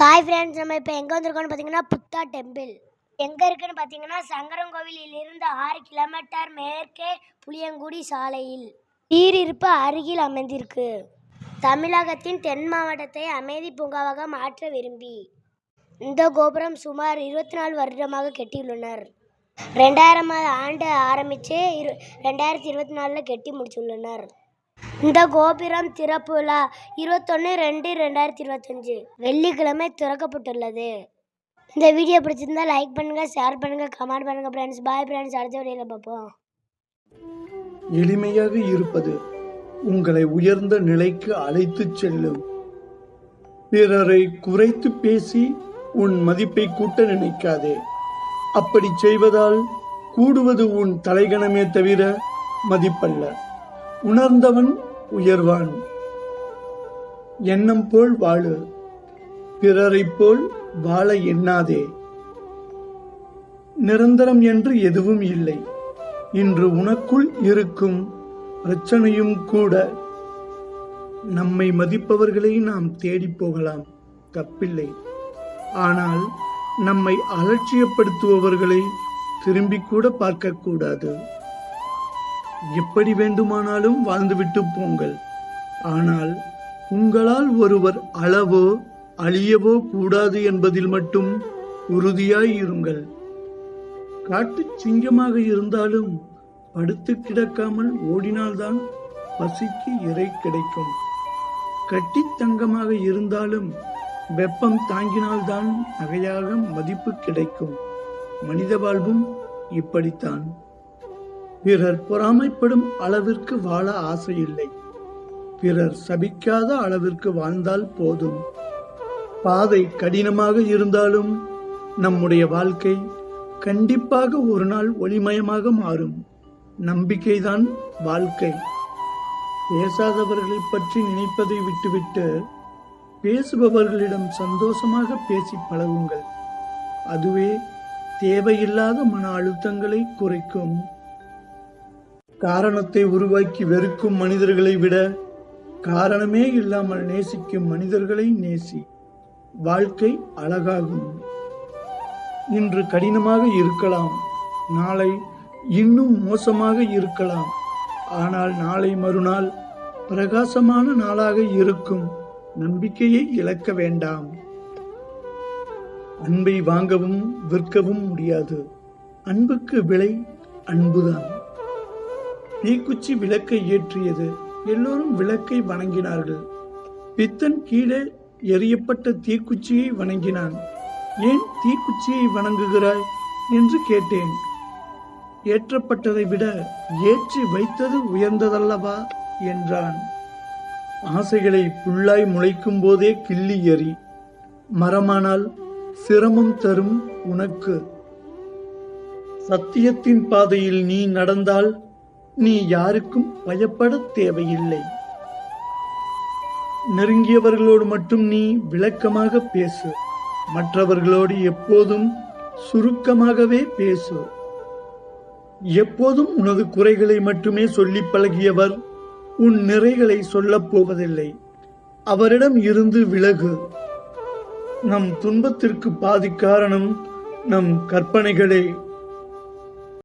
Hi friends நம்ம இப்போ எங்கே வந்திருக்கோம்னு பார்த்தீங்கன்னா புத்தா டெம்பிள் எங்கே இருக்குன்னு பார்த்தீங்கன்னா சங்கரங்கோவிலிருந்து ஆறு கிலோமீட்டர் மேற்கே புளியங்குடி சாலையில். நீரிருப்பு அருகில் அமைந்திருக்கு. தமிழகத்தின் தென் மாவட்டத்தை அமைதி பூங்காவாக மாற்ற விரும்பி. இந்த கோபுரம் சுமார் இருபத்தி நாலு வருடமாக கட்டியுள்ளனர். ரெண்டாயிரம் ஆண்டு ஆரம்பித்து இரு ரெண்டாயிரத்தி இருபத்தி நாலில் கட்டி முடிச்சுள்ளனர். இந்த கோபுரம் திறப்பு விழா இருபத்தொன்று ரெண்டு ரெண்டாயிரத்தி இருபத்தஞ்சு. வெள்ளிக்கிழமை திறக்கப்பட்டுள்ளது. இந்த வீடியோ பிடிச்சிருந்தா லைக் பண்ணுங்க ஷேர் பண்ணுங்க கமெண்ட் பண்ணுங்க ஃப்ரெண்ட்ஸ் பாய் ஃப்ரெண்ட்ஸ் அடுத்த வீடியோவில் பார்ப்போம். எளிமையாக இருப்பது உங்களை உயர்ந்த நிலைக்கு அழைத்துச் செல்லும். பிறரை குறைத்து பேசி உன் மதிப்பை கூட்ட நினைக்காதே. அப்படி செய்வதால் கூடுவது உன் தலைகணமே தவிர மதிப்பல்ல. உணர்ந்தவன் உயர்வான். எண்ணம் போல் வாழு பிறரைப் போல் வாழ எண்ணாதே. நிரந்தரம் என்று எதுவும் இல்லை. இன்று உனக்குள் இருக்கும் பிரச்சனையும் கூட நம்மை மதிப்பவர்களை நாம் தேடிப் போகலாம். தப்பில்லை. ஆனால் நம்மை அலட்சியப்படுத்துபவர்களை திரும்பி கூட பார்க்கக்கூடாது. எப்படி வேண்டுமானாலும் வாழ்ந்துவிட்டு போங்கள். ஆனால் உங்களால் ஒருவர் அளவோ அழியவோ கூடாது என்பதில் மட்டும் உறுதியாய் இருங்கள். காட்டுச் சிங்கமாக இருந்தாலும் படுத்து கிடக்காமல் ஓடினால்தான் பசிக்கு இறை கிடைக்கும். கட்டி தங்கமாக இருந்தாலும் வெப்பம் தாங்கினால்தான் நகையாக மதிப்பு கிடைக்கும். மனித வாழ்வும் இப்படித்தான். பிறர் பொறாமைப்படும் அளவிற்கு வாழ ஆசையில்லை. பிறர் சபிக்காத அளவிற்கு வாழ்ந்தால் போதும். பாதை கடினமாக இருந்தாலும் நம்முடைய வாழ்க்கை கண்டிப்பாக ஒரு நாள் ஒளிமயமாக மாறும். நம்பிக்கைதான் வாழ்க்கை. பேசாதவர்களை பற்றி நினைப்பதை விட்டுவிட்டு பேசுபவர்களிடம் சந்தோஷமாக பேசி பழகுங்கள். அதுவே தேவையில்லாத மன அழுத்தங்களை குறைக்கும். காரணத்தை உருவாக்கி வெறுக்கும் மனிதர்களை விட காரணமே இல்லாமல் நேசிக்கும் மனிதர்களை நேசி வாழ்க்கை அழகாகும். இன்று கடினமாக இருக்கலாம் நாளை இன்னும் மோசமாக இருக்கலாம் ஆனால் நாளை மறுநாள் பிரகாசமான நாளாக இருக்கும் நம்பிக்கையை இழக்க வேண்டாம். அன்பை வாங்கவும் விற்கவும் முடியாது. அன்புக்கு விலை அன்புதான். தீக்குச்சி விளக்கை ஏற்றியது. எல்லோரும் விளக்கை வணங்கினார்கள். பித்தன் கீழே எரியப்பட்ட தீக்குச்சியை வணங்கினான். ஏன் தீக்குச்சியை வணங்குகிறாய்? என்று கேட்டேன். ஏற்றப்பட்டதை விட ஏற்றி வைத்தது உயர்ந்ததல்லவா? என்றான். ஆசைகளை புல்லாய் முளைக்கும் போதே கிள்ளி எறி மரமானால் சிரமம் தரும் உனக்கு. சத்தியத்தின் பாதையில் நீ நடந்தால் நீ யாருக்கும் பயப்பட தேவையில்லை. நெருங்கியவர்களோடு மட்டும் நீ விளக்கமாக பேசு. மற்றவர்களோடு எப்போதும் சுருக்கமாகவே பேசு. எப்போதும் உனது குறைகளை மட்டுமே சொல்லி பழகியவர் உன் நிறைகளை சொல்லப் போவதில்லை. அவரிடம் இருந்து விலகு. நம் துன்பத்திற்கு பாதி காரணம் நம் கற்பனைகளே.